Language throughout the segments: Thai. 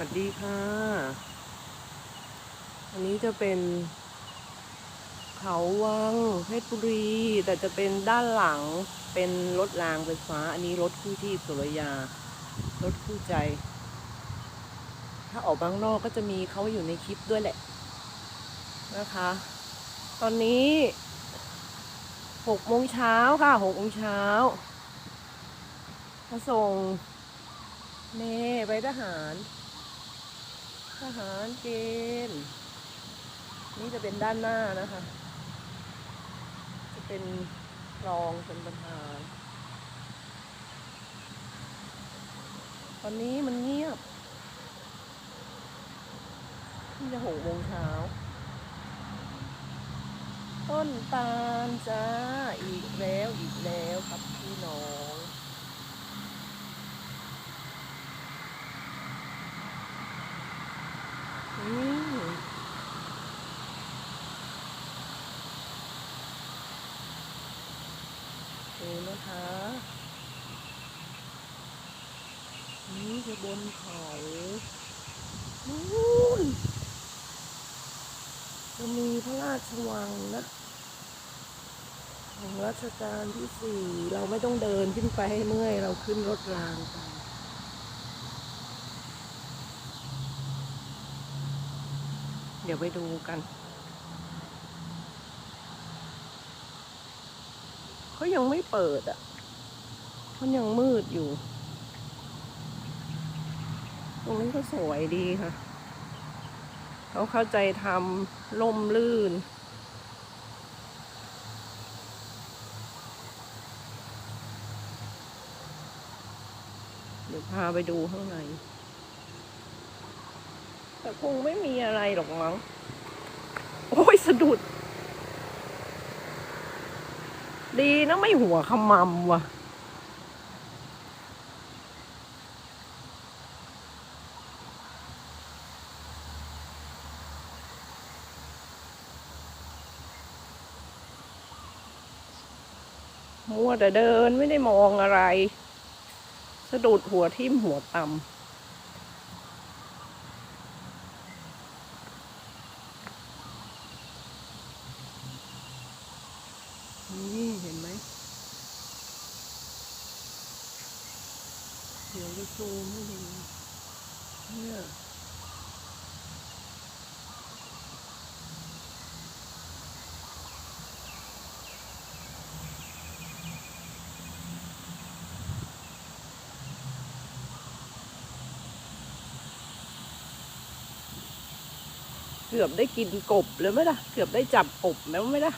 วัสดีค่ะ อันนี้จะเป็น เขาวังเพชรบุรี แต่จะเป็นด้านหลังเป็นรถรางไฟฟ้า อันนี้รถคู่ชีพสุรยา รถคู่ใจ ถ้าออกบางนอกก็จะมีเขาอยู่ในคลิปด้วยแหละ นะคะ ตอนนี้หกโมงเช้าค่ะหกโมงเช้ามาส่งเน่ไปทหาร ทหารเกณฑ์นี่จะเป็นด้านหน้านะคะ จะเป็นรองเป็นประธาตอนนี้มันเงียบที่จะหกโมงเช้า ต้นตาลจ้าอีกแล้วอีกแล้วครับพี่น้อง อืมดูนะคะ นี่บนเขานู่นจะมีพระราชวังนะ ของรัชกาลที่สี่เราไม่ต้องเดินขึ้นไปให้เมื่อย เราขึ้นรถรางไปเดี๋ยวไปดูกัน เขายังไม่เปิดอะมันยังมืดอยู่ ตรงนี้ก็สวยดีค่ะ เขาเข้าใจทำล่มลื่น เดี๋ยวพาไปดูข้างใน แต่คงไม่มีอะไรหรอกมั้ง โอ้ยสะดุด ดีนะไม่หัวขมำว่ะ มัวแต่เดินไม่ได้มองอะไร สะดุดหัวทิ่มหัวต่ำนี่เห็นไหม เดี๋ยวจะซูมให้ดูเนี่ย กือบได้กินกบเลยไหมล่ะ เกือบได้จับกบแล้วไหมล่ะ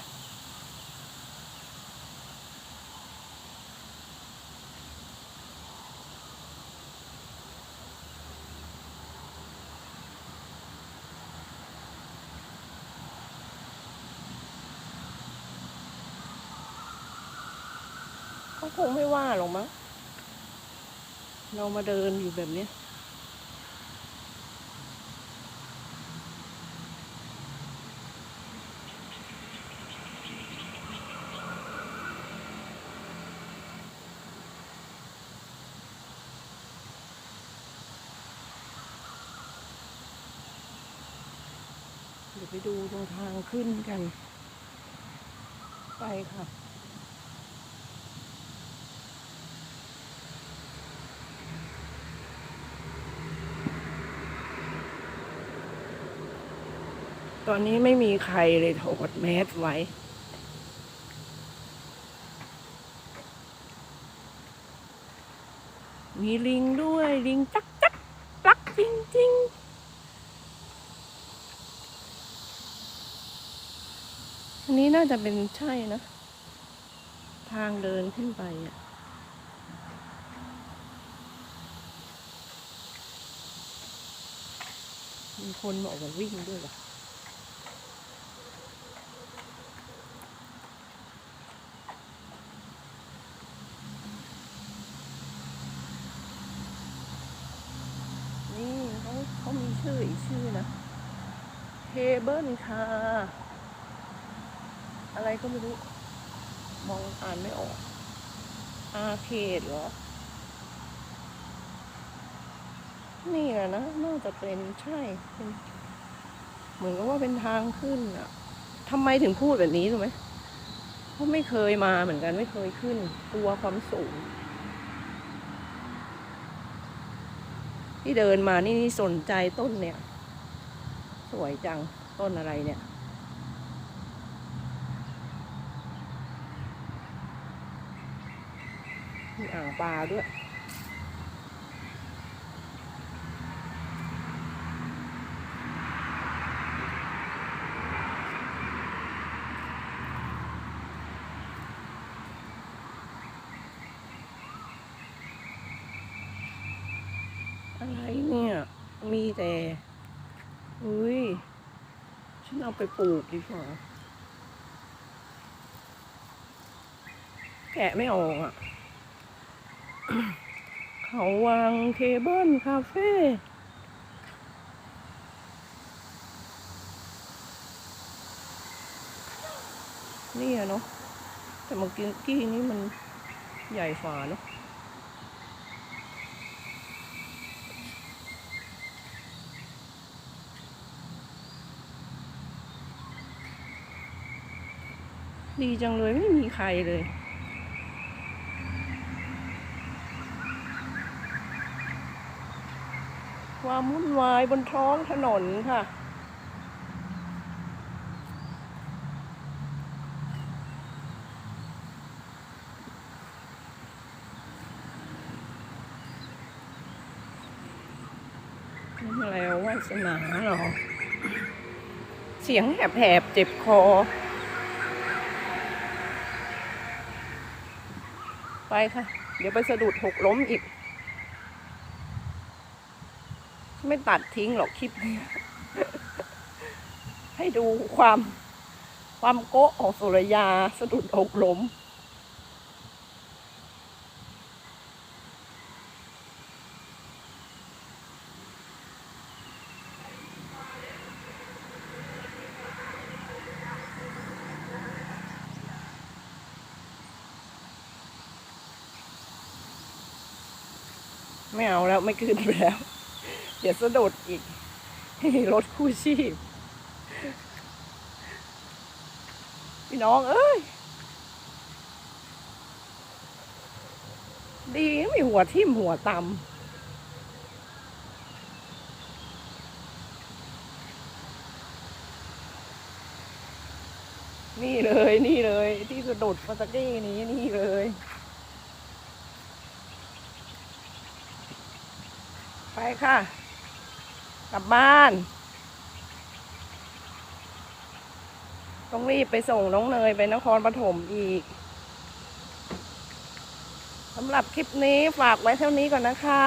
เขาคงไม่ว่าหรอกมั้งเรามาเดินอยู่แบบนี้ ยวไปดูตรงทางขึ้นกัน ไปค่ะตอนนี้ไม่มีใครเลยถอดแมสไว้ มีลิงด้วย ลิงจักจักจักจริงจริง อันนี้น่าจะเป็นใช่นะ ทางเดินขึ้นไปอะมีคนมาออกมาวิ่งด้วยเหรอนี่เขาเขามีชื่ออีกชื่อนะเทเบิลค่ะ อะไรก็ไม่รู้ มองอ่านไม่ออก อาเคดเหรอ นี่แหละนะ น่าจะเป็นใช่เป็นเหมือนกับว่าเป็นทางขึ้นอะทำไมถึงพูดแบบนี้รู้ไหมเพราะไม่เคยมาเหมือนกันไม่เคยขึ้น กลัวความสูง ที่เดินมานี่นี่สนใจต้นเนี่ย สวยจังต้นอะไรเนี่ย มีอ่างปลาด้วย อะไรเนี่ย มีแต่อุ้ย ฉันเอาไปปลูกดีกว่าแกะไม่ออกอะ เขาวางเคเบิลคาเฟ่นี่อะเนาะแต่เมื่อกี้กี้นี้มันใหญ่ฝาเนาะดีจังเลยไม่มีใครเลย ความวุ่นวายบนท้องถนนค่ะนี่แล้ววาสนาหรอ เสียงแหบๆเจ็บคอ ไปค่ะ เดี๋ยวไปสะดุดหกล้มอีก ไม่ตัดทิ้งหรอกคลิปนี้ ให้ดูความความโกะของสุรยาสะดุดหกล้มไม่เอาแล้ว ไม่ขึ้นไปแล้ว เดี๋ยวสะดุดอีกรถคู่ชีพ พี่น้องเอ้ย ดีไม่หัวทิ่มหัวตำนี่เลยนี่เลย ที่สะดุดมาตะกี้นี้นี่เลย ไปค่ะ กลับบ้าน ต้องรีบไปส่งน้องเนยไปนครปฐมอีกสำหรับคลิปนี้ฝากไว้เท่านี้ก่อนนะคะ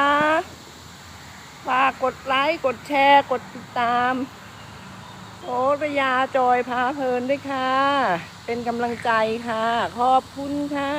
ฝากกดไลค์กดแชร์ กดติดตามโอระยาจอยพาเพลินด้วยค่ะ เป็นกำลังใจค่ะ ขอบคุณค่ะ